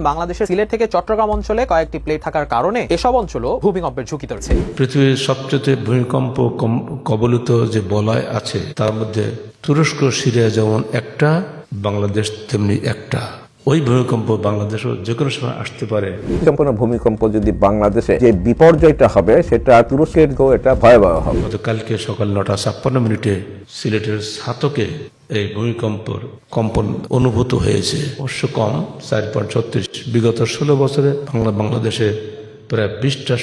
বাংলাদেশের সিলেট থেকে চট্টগ্রাম অঞ্চলে কয়েকটি প্লেট থাকার কারণে এসব অঞ্চলও ভূমিকম্পের ঝুঁকিতে রয়েছে পৃথিবীর সবচেয়ে ভূমিকম্প কবলিত যে বলয় আছে তার মধ্যে তুরস্ক সিরিয়া যেমন একটা বাংলাদেশ তেমনি একটা। ওই ভূমিকম্প বাংলাদেশও যে কোনো সময় আসতে পারে। সম্পূর্ণ ভূমিকম্প যদি বাংলাদেশে যে বিপর্যয়টা হবে সেটা তুরস্কের গো এটা ভয়াবহ হবে। গতকালকে সকাল নটা ছাপ্পান্ন মিনিটে সিলেটের সাতকে এই ভূমিকম্পর কম্পন অনুভূত হয়েছে। অবশ্য কম চার পয়েন্ট ছত্রিশ। বিগত ষোলো বছরে বাংলা বাংলাদেশে প্রায় বিশটা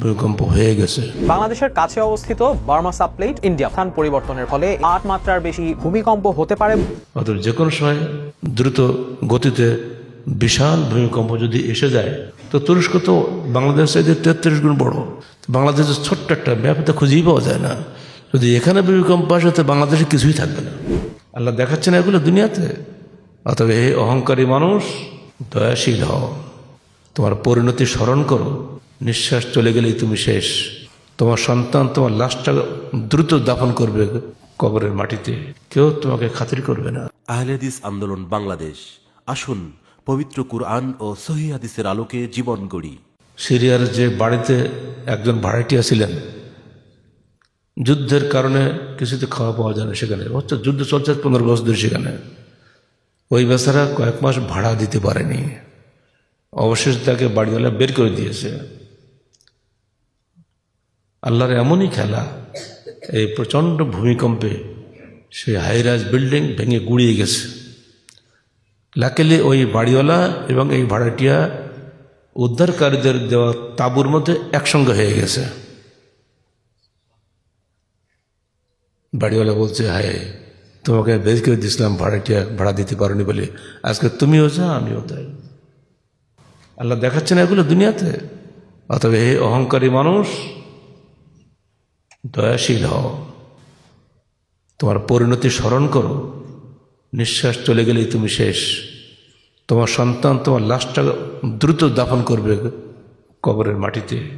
ভূমিকম্প হয়ে গেছে। বাংলাদেশের কাছে অবস্থিত বার্মা সাবপ্লেট ইন্ডিয়া স্থান পরিবর্তনের ফলে আট মাত্রার বেশি ভূমিকম্প হতে পারে। অতএব যে কোনো সময় দ্রুত গতিতে বিশাল ভূমিকম্প যদি এসে যায় তো তুরস্ক তো বাংলাদেশ চাইতে তেত্রিশ গুণ বড়। বাংলাদেশের ছোট্ট একটা ব্যাপারটা খুঁজেই পাওয়া যায় না। যদি এখানে ভূমিকম্প আসে তো বাংলাদেশে কিছুই থাকবে না। আল্লাহ দেখাচ্ছে না এগুলো দুনিয়াতে। অতএব এই অহংকারী মানুষ দয়াশীল হও। তোমার পরিণতি স্মরণ করো। নিঃশ্বাস চলে গেলেই তুমি শেষ। তোমার সন্তান তোমার লাশটা দ্রুত দাফন করবে কবরের মাটিতে। কেউ তোমাকে খাতির করবে না। আহলেদিস আন্দোলন বাংলাদেশ। আসুন পবিত্র কুরআন ও সহি হাদিসের আলোকে জীবন গড়ি। সিরিয়ার যে বাড়িতে একজন ভাড়াটিয়া ছিলেন যুদ্ধের কারণে কিছুতে খাওয়া পাওয়া যায় না সেখানে। হচ্ছে যুদ্ধ চলছে পনেরো বছর ধরে সেখানে। ওই বেচারা কয়েক মাস ভাড়া দিতে পারেনি। অবশেষে তাকে বাড়িওয়ালা বের করে দিয়েছে। আল্লাহর এমনই খেলা, এই প্রচণ্ড ভূমিকম্পে সেই হাইরাজ বিল্ডিং ভেঙে গুড়িয়ে গেছে। লাকেলে ওই বাড়িওয়ালা এবং এই ভাড়াটিয়া উদ্ধারকারীদের দেওয়া তাঁবুর মধ্যে একসঙ্গে হয়ে গেছে। বাড়িওয়ালা বলছে, হায়, তোমাকে বের করে দিয়েছিলাম, ভাড়াটিয়া, ভাড়া দিতে পারোনি বলে। আজকে তুমিও যা আমিও তাই আল্লাহ দেখাচ্ছে না এগুলো দুনিয়াতে। অতএব এই অহংকারী মানুষ, দয়াশীল হও। তোমার পরিণতি স্মরণ করো। নিঃশ্বাস চলে গেলেই তুমি শেষ। তোমার সন্তান তোমার লাশটা দ্রুত দাফন করবে কবরের মাটিতে।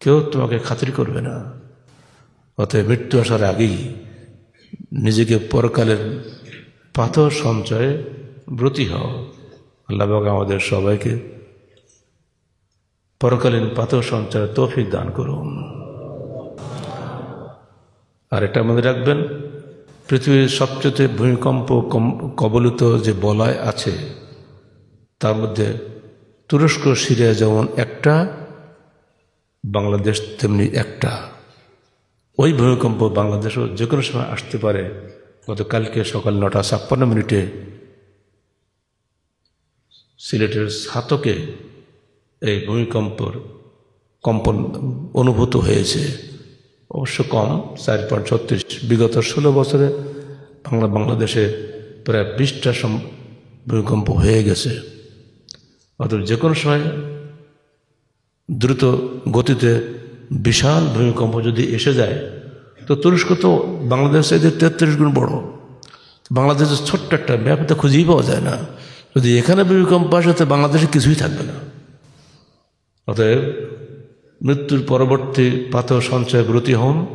কেউ তোমাকে খাতির করবে না। অতএব মৃত্যু আসার আগেই নিজেকে পরকালের পাথর সঞ্চয়ে ব্রতী হও। আল্লাহ বাবা আমাদের সবাইকে পরকালীন পাথর সঞ্চয়ে তৌফিক দান করুন। আর এটা মনে রাখবেন, পৃথিবীর সবচেয়ে ভূমিকম্প কম- কবলিত যে বলয় আছে, তার মধ্যে তুরস্ক, সিরিয়া যেমন একটা, বাংলাদেশ তেমনি একটা। ওই ভূমিকম্প বাংলাদেশও যে কোনো সময় আসতে পারে। গতকালকে সকাল নটা ছাপ্পান্ন মিনিটে সিলেটের সাতকে এই ভূমিকম্পর কম্পন অনুভূত হয়েছে। অবশ্য কম, চার পয়েন্ট ছত্রিশ। বিগত ষোলো বছরে বাংলা, বাংলাদেশে প্রায় বিশটা সম- ভূমিকম্প হয়ে গেছে। অতএব যে কোনো সময় দ্রুত গতিতে বিশাল ভূমিকম্প যদি এসে যায়, তো তুরস্ক তো বাংলাদেশ এদের তেত্রিশ গুণ বড়। বাংলাদেশের ছোট্ট একটা ব্যাপারটা খুঁজেই পাওয়া যায় না। যদি এখানে ভূমিকম্প আসে, তো বাংলাদেশে কিছুই থাকবে না। অতএব মৃত্যুর পরবর্তী পাথর সঞ্চয় ব্রতী হন।